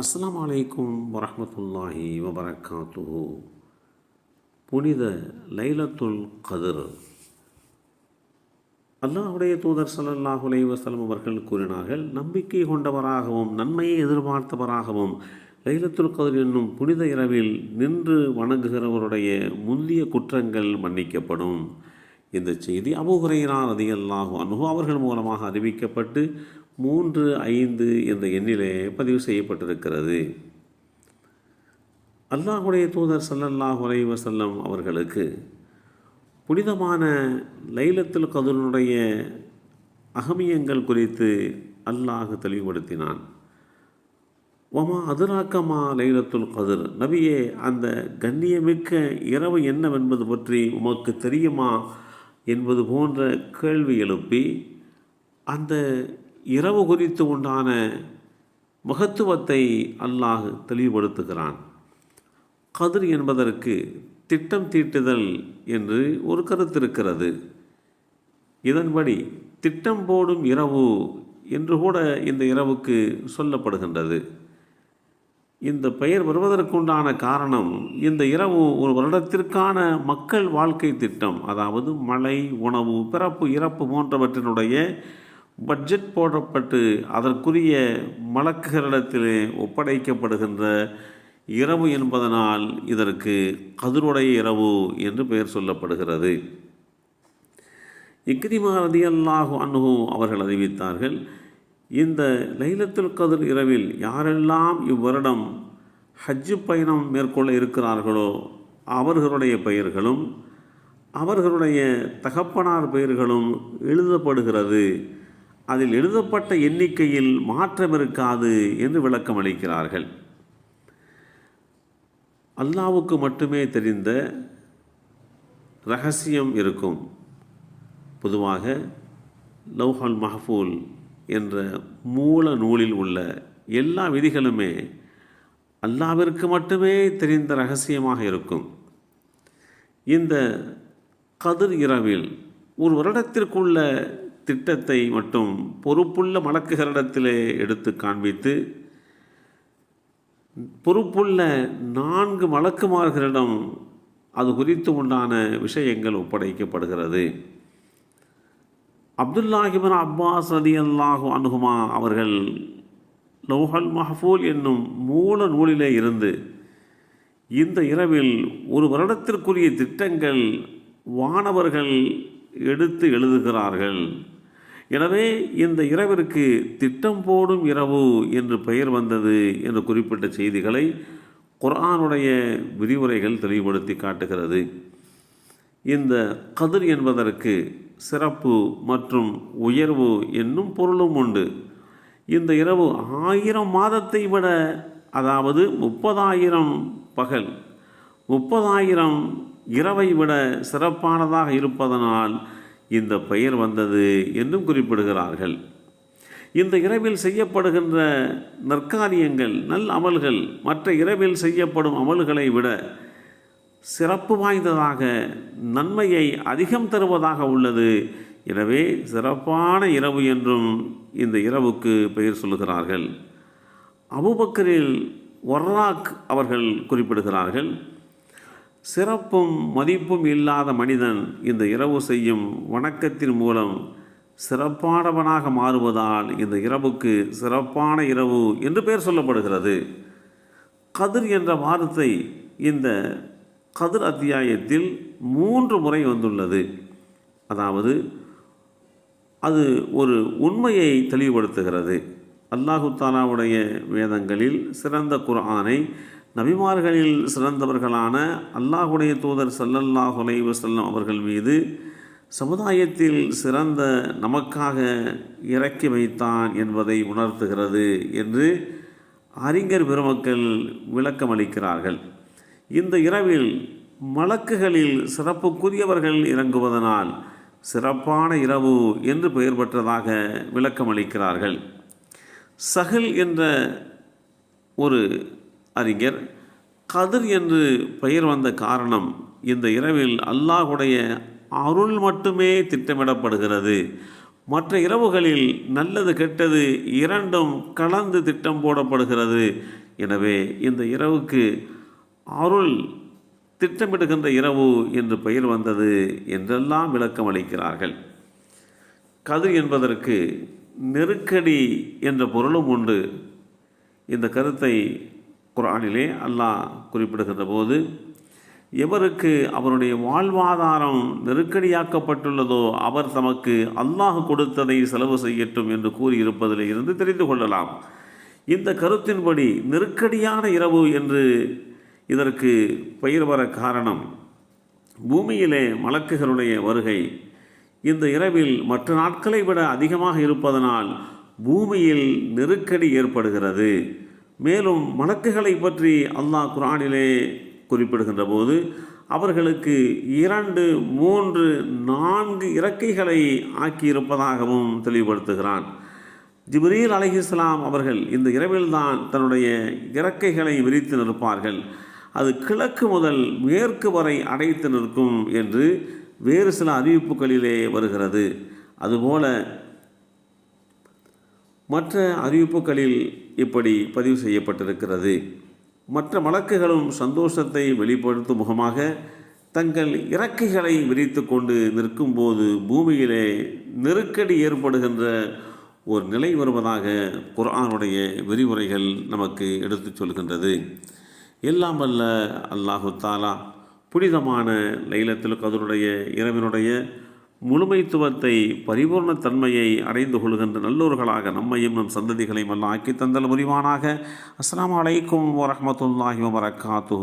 அஸ்லாம் வலைக்கும் வரமத்துல்லாஹி வபரகாத்துஹு. புனித லைலத்துல் கதிர். அல்லாஹுடைய தூதர் ஸல்லல்லாஹு அலைஹி அவர்கள் கூறினார்கள் நம்பிக்கை கொண்டவராகவும் நன்மையை எதிர்பார்த்தவராகவும் லைலத்துல் கதிர் என்னும் புனித இரவில் நின்று வணங்குகிறவருடைய முந்திய குற்றங்கள் மன்னிக்கப்படும். இந்த செய்தி அபுஹுரைரா ரதியல்லாஹு அனுகு அவர்கள் மூலமாக அறிவிக்கப்பட்டு மூன்று ஐந்து என்ற எண்ணிலே பதிவு செய்யப்பட்டிருக்கிறது. அல்லாஹுடைய தூதர் சல்லல்லாஹ் அலைஹி அவர்களுக்கு புனிதமான லைலத்துல் கதனுடைய அகமியங்கள் குறித்து அல்லாஹ் தெளிவுபடுத்தினான். ஒமா அதுராக்கமா லைலத்துல் கதிர்? நபியே அந்த கண்ணியமிக்க இரவு என்னவென்பது பற்றி உமக்கு தெரியுமா? என்பது போன்ற கேள்வி எழுப்பி அந்த இரவு குறித்து உண்டான மகத்துவத்தை அல்லாஹ் தெளிவுபடுத்துகிறான். கதிர் என்பதற்கு திட்டம் தீட்டுதல் என்று ஒரு கருத்து இருக்கிறது. இதன்படி திட்டம் போடும் இரவு என்று கூட இந்த இரவுக்கு சொல்லப்படுகின்றது. இந்த பெயர் வருவதற்குண்டான காரணம் இந்த இரவு ஒரு வருடத்திற்கான மக்கள் வாழ்க்கை திட்டம் அதாவது மழை உணவு பிறப்பு இறப்பு போன்றவற்றினுடைய பட்ஜெட் போடப்பட்டு அதற்குரிய மலக்குகளிடத்திலே ஒப்படைக்கப்படுகின்ற இரவு என்பதனால் இதற்கு கதிருடைய இரவு என்று பெயர் சொல்லப்படுகிறது. இக்ரிமா ரதியல்லாஹு அன்ஹு அவர்கள் அறிவித்தார்கள் இந்த லைலத்துல் கதிர் இரவில் யாரெல்லாம் இவ்வருடம் ஹஜ்ஜு பயணம் மேற்கொள்ள இருக்கிறார்களோ அவர்களுடைய பெயர்களும் அவர்களுடைய தகப்பனார் பெயர்களும் எழுதப்படுகிறது. அதில் எழுதப்பட்ட எண்ணிக்கையில் மாற்றம் இருக்காது என்று விளக்கம் அளிக்கிறார்கள். அல்லாவுக்கு மட்டுமே தெரிந்த ரகசியம் இருக்கும். பொதுவாக லவ்ஹல் மஹஃபூல் என்ற மூல நூலில் உள்ள எல்லா விதிகளுமே அல்லாவிற்கு மட்டுமே தெரிந்த ரகசியமாக இருக்கும். இந்த கதிர் இரவில் ஒரு வருடத்திற்குள்ள திட்டத்தை மட்டும் பொறுப்புள்ள மலக்குகளிடத்திலே எடுத்து காண்பித்து பொறுப்புள்ள நான்கு மலக்குமார்களிடம் அது குறித்து உண்டான விஷயங்கள் ஒப்படைக்கப்படுகிறது. அப்துல்லாஹிபின் அப்பாஸ் அலி அல்லாஹு அனுகுமா அவர்கள் லௌஹல் மஹஃபூல் என்னும் மூல நூலிலே இருந்து இந்த இரவில் ஒரு வருடத்திற்குரிய திட்டங்கள் வானவர்கள் எடுத்து எழுதுகிறார்கள். எனவே இந்த இரவிற்கு திட்டம் போடும் இரவு என்று பெயர் வந்தது என்று குறிப்பிட்ட செய்திகளை குரானுடைய விதிமுறைகள் தெளிவுபடுத்தி காட்டுகிறது. இந்த கதிர் என்பதற்கு சிறப்பு மற்றும் உயர்வு என்னும் பொருளும் உண்டு. இந்த இரவு ஆயிரம் மாதத்தை விட அதாவது முப்பதாயிரம் பகல் முப்பதாயிரம் இரவை விட சிறப்பானதாக இருப்பதனால் இந்த பெயர் வந்தது என்றும் குறிப்பிடுகிறார்கள். இந்த இரவில் செய்யப்படுகின்ற நற்காரியங்கள் நல் அமல்கள் மற்ற இரவில் செய்யப்படும் அமல்களை விட சிறப்பு வாய்ந்ததாக நன்மையை அதிகம் தருவதாக உள்ளது. எனவே சிறப்பான இரவு என்றும் இந்த இரவுக்கு பெயர் சொல்லுகிறார்கள். அபுபக்கரில் ஒர்ராக் அவர்கள் குறிப்பிடுகிறார்கள் சிறப்பும் மதிப்பும் இல்லாத மனிதன் இந்த இரவு செய்யும் வணக்கத்தின் மூலம் சிறப்பானவனாக மாறுவதால் இந்த இரவுக்கு சிறப்பான இரவு என்று பெயர் சொல்லப்படுகிறது. கதிர் என்ற வார்த்தை இந்த கதிர் அத்தியாயத்தில் மூன்று முறை வந்துள்ளது. அதாவது அது ஒரு உண்மையை தெளிவுபடுத்துகிறது. அல்லாஹு தாலாவுடைய வேதங்களில் சிறந்த குர்ஆனை நபிமார்களில் சிறந்தவர்களான அல்லாஹுடைய தூதர் சல்லல்லாஹு அலைஹி செல்லம் அவர்கள் மீது சமுதாயத்தில் சிறந்த நமக்காக இறக்கி வைத்தான் என்பதை உணர்த்துகிறது என்று அறிஞர் பெருமக்கள் விளக்கமளிக்கிறார்கள். இந்த இரவில் மலக்குகளில் சிறப்புக்குரியவர்கள் இறங்குவதனால் சிறப்பான இரவு என்று பெயர் பெற்றதாக விளக்கமளிக்கிறார்கள். சகில் என்ற ஒரு அறிஞர் கதிர் என்று பெயர் வந்த காரணம் இந்த இரவில் அல்லாஹுடைய அருள் மட்டுமே திட்டமிடப்படுகிறது. மற்ற இரவுகளில் நல்லது கெட்டது இரண்டும் கலந்து திட்டம் போடப்படுகிறது. எனவே இந்த இரவுக்கு அருள் திட்டமிடுகின்ற இரவு என்று பெயர் வந்தது என்றெல்லாம் விளக்கம் அளிக்கிறார்கள். கதிர் என்பதற்கு நெருக்கடி என்ற பொருளும் உண்டு. இந்த கருத்தை குரானிலே அல்லாஹ் குறிப்பிடுகின்ற போது எவருக்கு அவருடைய வாழ்வாதாரம் நெருக்கடியாக்கப்பட்டுள்ளதோ அவர் தமக்கு அல்லாஹ் கொடுத்ததை செலவு செய்யட்டும் என்று கூறியிருப்பதில் இருந்து தெரிந்து கொள்ளலாம். இந்த கருத்தின்படி நெருக்கடியான இரவு என்று இதற்கு பயிர் வர காரணம் பூமியிலே மலக்குகளுடைய வருகை. இந்த இரவில் மற்ற நாட்களை விட அதிகமாக இருப்பதனால் பூமியில் நெருக்கடி ஏற்படுகிறது. மேலும் மலக்குகளை பற்றி அல்லாஹ் குரானிலே குறிப்பிடுகின்ற போது அவர்களுக்கு இரண்டு மூன்று நான்கு இறக்கைகளை ஆக்கியிருப்பதாகவும் தெளிவுபடுத்துகிறான். ஜிப்ரீல் அலைஹிஸ்லாம் அவர்கள் இந்த இரவில்தான் தன்னுடைய இறக்கைகளை விரித்து நிற்பார்கள். அது கிழக்கு முதல் மேற்கு வரை அடைத்து நிற்கும் என்று வேறு சில அறிவிப்புகளிலே வருகிறது. அதுபோல மற்ற அறிவிப்புகளில் இப்படி பதிவு செய்யப்பட்டிருக்கிறது. மற்ற வழக்குகளும் சந்தோஷத்தை வெளிப்படுத்தும் முகமாக தங்கள் இறக்கைகளை விரித்து கொண்டு நிற்கும்போது பூமியிலே நெருக்கடி ஏற்படுகின்ற ஒரு நிலை வருவதாக குரானுடைய விரிவுரைகள் நமக்கு எடுத்துச் சொல்கின்றது. எல்லாம் வல்ல அல்லாஹு தாலா புனிதமான லைலத்தில் கதருடைய இரவினுடைய முழுமைத்துவத்தை பரிபூர்ணத்தன்மையை அடைந்து கொள்கின்ற நல்லோர்களாக நம்மையும் நம் சந்ததிகளையும் எல்லாம் ஆக்கி தந்தல் புரிவானாக. அஸ்லாம் அலைக்கும் வரமத்துல்லாஹி வரகாத்து